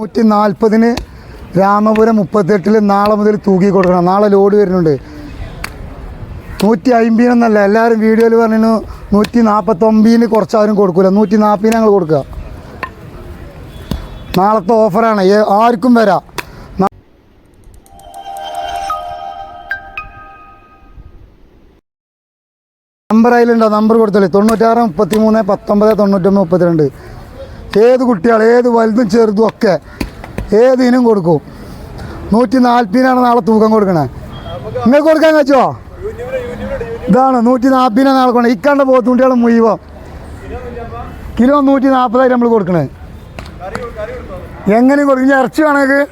നൂറ്റി നാൽപ്പതിന് രാമപുരം മുപ്പത്തെട്ടിൽ നാളെ മുതൽ തൂക്കി കൊടുക്കണം. നാളെ ലോഡ് വരുന്നുണ്ട്. നൂറ്റി അമ്പതിനൊന്നല്ല എല്ലാവരും വീഡിയോയിൽ പറഞ്ഞു നൂറ്റി നാൽപ്പത്തൊമ്പതിന് കുറച്ചാരും കൊടുക്കില്ല നൂറ്റി നാൽപ്പതിന് ഞങ്ങൾ കൊടുക്കുക നാളത്തെ ഓഫറാണ്. ആർക്കും വരാം. നമ്പർ അതിലുണ്ടോ? നമ്പർ കൊടുത്തോളി തൊണ്ണൂറ്റാറ് മുപ്പത്തി മൂന്ന് പത്തൊമ്പത് തൊണ്ണൂറ്റൊമ്പത് മുപ്പത്തിരണ്ട്. ഏത് കുട്ടികൾ ഏത് വലുതും ചെറുതും ഒക്കെ ഏത് ഇനം കൊടുക്കും? നൂറ്റി നാൽപ്പതിനാണ് നാളെ തൂക്കം കൊടുക്കണേ. നിങ്ങൾക്ക് കൊടുക്കാൻ വെച്ചോ ഇതാണ് നൂറ്റി നാൽപ്പതിനാണ് നാളെ കൊണ്ടേ ഇക്കണ്ട പോത്തുകുട്ടികൾ മുഴുവൻ. കിലോ നൂറ്റി നാൽപ്പതായിരം നമ്മൾ കൊടുക്കണേ. എങ്ങനെ കൊടുക്കും? ഇറച്ചി വേണമെങ്കിൽ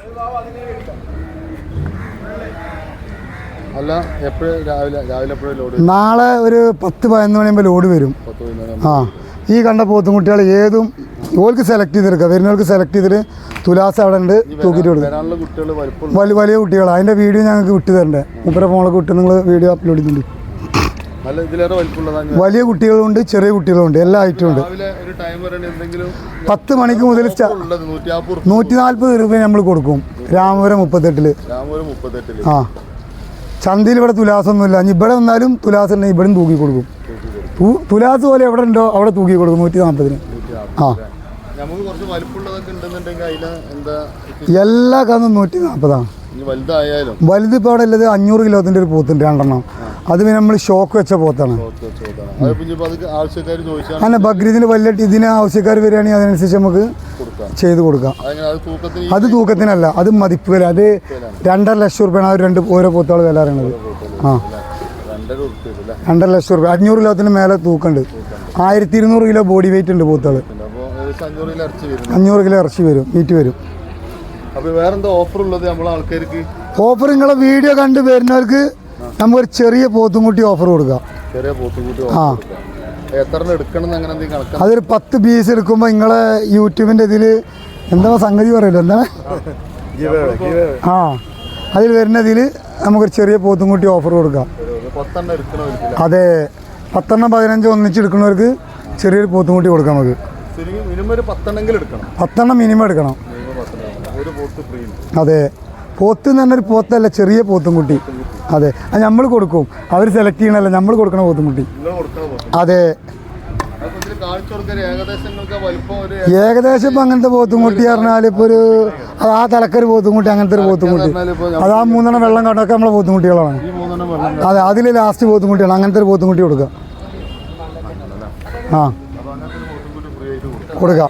നാളെ ഒരു പത്ത് പതിനൊന്ന് മണിയാകുമ്പോൾ ലോഡ് വരും. ആ ഈ കണ്ട പോത്തും കുട്ടികൾ ഏതും ഓൾക്ക് സെലക്ട് ചെയ്തെടുക്കുക വരുന്നവർക്ക് സെലക്ട് ചെയ്തിട്ട് തുലാസ് അവിടെ ഉണ്ട് തൂക്കിട്ട് കൊടുക്കുക കുട്ടികൾ വലിയ വലിയ കുട്ടികളാണ് അതിന്റെ വീഡിയോ ഞങ്ങൾക്ക് വിട്ടു തരണ്ടേ? മുപ്പര ഫോണിലൊക്കെ വിട്ട് നിങ്ങൾ വീഡിയോ അപ്ലോഡ് ചെയ്യുന്നുണ്ട് വലിയ കുട്ടികളുണ്ട് ചെറിയ കുട്ടികളുണ്ട് എല്ലാ ഐറ്റവും ഉണ്ട്. പത്ത് മണിക്ക് മുതൽ നൂറ്റി നാൽപ്പത് രൂപ നമ്മൾ കൊടുക്കും. രാമപുരം മുപ്പത്തെട്ടിൽ. ആ. ചന്തയിൽ ഇവിടെ തുലാസൊന്നുമില്ല. ഇനി ഇവിടെ വന്നാലും തുലാസ് ഉണ്ടെങ്കിൽ ഇവിടെയും തൂക്കി കൊടുക്കും. തുലാസ് പോലെ എവിടെ ഉണ്ടോ അവിടെ തൂക്കി കൊടുക്കും നൂറ്റി നാൽപ്പതിന് ആ നമുക്ക് കുറച്ച് വലിപ്പമുള്ളതൊക്കെ ഉണ്ടെന്നുണ്ടെങ്കിൽ അതിന് എന്താ എല്ലാ കന്നും നൂറ്റി നാൽപ്പതാണ്. വലുതായാലും. വലുത് ഇപ്പോൾ അവിടെ ഉള്ളത് അഞ്ഞൂറ് കിലോത്തിന്റെ ഒരു പോത്തുണ്ട് രണ്ടെണ്ണം. അത് പിന്നെ നമ്മൾ ഷോക്ക് വെച്ച പോത്താണ്. അങ്ങനെ ബക്രീദിന് വലിയ ഇതിന് ആവശ്യക്കാർ വരികയാണെങ്കിൽ അതിനനുസരിച്ച് നമുക്ക് ചെയ്ത് കൊടുക്കാം. അത് തൂക്കത്തിന് അത് തൂക്കത്തിനല്ല അത് മതിപ്പ് വില. അത് രണ്ടര ലക്ഷം രൂപയാണ് ആ രണ്ട് ഓരോ പോത്തുകൾ വില അറിയണത് ആ. രണ്ടര ലക്ഷം രൂപ. അഞ്ഞൂറ് കിലോത്തിന് മേലെ തൂക്കുണ്ട് ആയിരത്തി ഇരുന്നൂറ് കിലോ ബോഡി വെയിറ്റ് ഉണ്ട് പോത്തുകൾ അഞ്ഞൂറ് കിലോ ഇറച്ചി വരും. മീറ്റ് വരും. ഓഫർ ഉള്ളത് ആൾക്കാർക്ക്? ഓഫർ നിങ്ങളെ വീഡിയോ കണ്ട് വരുന്നവർക്ക് നമുക്കൊരു ചെറിയ പോത്തുംകുട്ടി ഓഫർ കൊടുക്കാം. ചെറിയ പോത്തുകൂട്ടി ആ. അതൊരു പത്ത് പീസ് എടുക്കുമ്പോൾ നിങ്ങളെ യൂട്യൂബിന്റെ ഇതിൽ എന്താ സംഗതി പറയല്ലോ എന്താ ആ. അതിൽ വരുന്നതിൽ നമുക്കൊരു ചെറിയ പോത്തുംകുട്ടി ഓഫർ കൊടുക്കാം. അതെ. പത്തെണ്ണം പതിനഞ്ചോ ഒന്നിച്ചെടുക്കുന്നവർക്ക് ചെറിയൊരു പോത്തുംകുട്ടി കൊടുക്കാം നമുക്ക്. മിനിമം ഒരു പത്തെണ്ണെങ്കിലും എടുക്കണം. പത്തെണ്ണം മിനിമം എടുക്കണം. ഒരു പോത്ത് ഫ്രീ അതെ. പോത്ത് എന്ന് പറഞ്ഞൊരു പോത്തല്ല ചെറിയ പോത്തും കുട്ടി. അതെ. അത് നമ്മൾ കൊടുക്കും. അവർ സെലക്ട് ചെയ്യണല്ലോ നമ്മൾ കൊടുക്കണ പോത്തും കുട്ടി. അതെ. ഏകദേശം അങ്ങനത്തെ ഇപ്പം അങ്ങനത്തെ പോത്തുംകുട്ടി പറഞ്ഞാൽ ഇപ്പോൾ ഒരു ആ തലക്കൊരു പോത്തുംകുട്ടി അങ്ങനത്തെ ഒരു പോത്തുംകുട്ടി അത് ആ മൂന്നെണ്ണം വെള്ളം കണ്ടൊക്കെ നമ്മളെ പോത്തുംകുട്ടികളാണ് അതെ. അതിൽ ലാസ്റ്റ് പോത്തും പോത്തുംകുട്ടിയാണ് അങ്ങനത്തെ ഒരു പോത്തുംകുട്ടി കൊടുക്കുക. ആ അപ്പോൾ അങ്ങനത്തെ ഒരു പോത്തുകൂടി ഫ്രീ ആയിട്ട് കൊടുക്കും.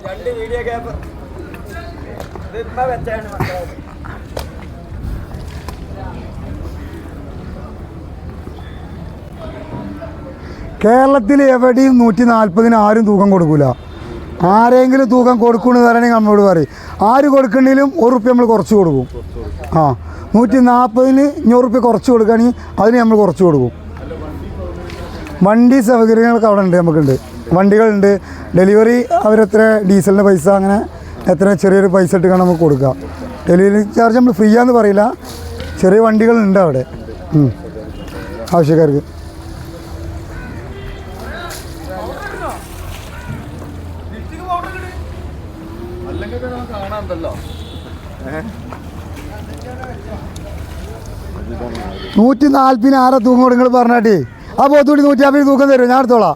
കേരളത്തിൽ എവിടെയും നൂറ്റി നാൽപ്പതിന് ആരും തൂക്കം കൊടുക്കൂല. ആരെങ്കിലും തൂക്കം കൊടുക്കണമെന്ന് പറയണമെങ്കിൽ നമ്മളോട് പറയും. ആര് കൊടുക്കണമെങ്കിലും ഒരു റുപ്യ നമ്മൾ കുറച്ച് കൊടുക്കും. ആ നൂറ്റി നാൽപ്പതിന് അഞ്ഞൂറ് റുപ്യ കുറച്ച് കൊടുക്കുകയാണെങ്കിൽ അതിന് നമ്മൾ കുറച്ച് കൊടുക്കും. വണ്ടി സൗകര്യങ്ങളൊക്കെ അവിടെ ഉണ്ട് നമുക്കുണ്ട്. വണ്ടികളുണ്ട്. ഡെലിവറി അവരെത്ര ഡീസലിന്റെ പൈസ അങ്ങനെ എത്ര ചെറിയൊരു പൈസ ഇട്ട് നമുക്ക് കൊടുക്കാം ഡെലിവറി ചാർജ് നമ്മൾ ഫ്രീ ആണെന്ന് പറയില്ല. ചെറിയ വണ്ടികളുണ്ട് അവിടെ. ആവശ്യക്കാർക്ക്. നൂറ്റി നാൽപ്പതിനാറ് തൂക്കം നിങ്ങൾ പറഞ്ഞാട്ടി? ആ പോത്തുകൂടി നൂറ്റി അമ്പത് തൂക്കം തരും ഞാൻ എടുത്തോളാം.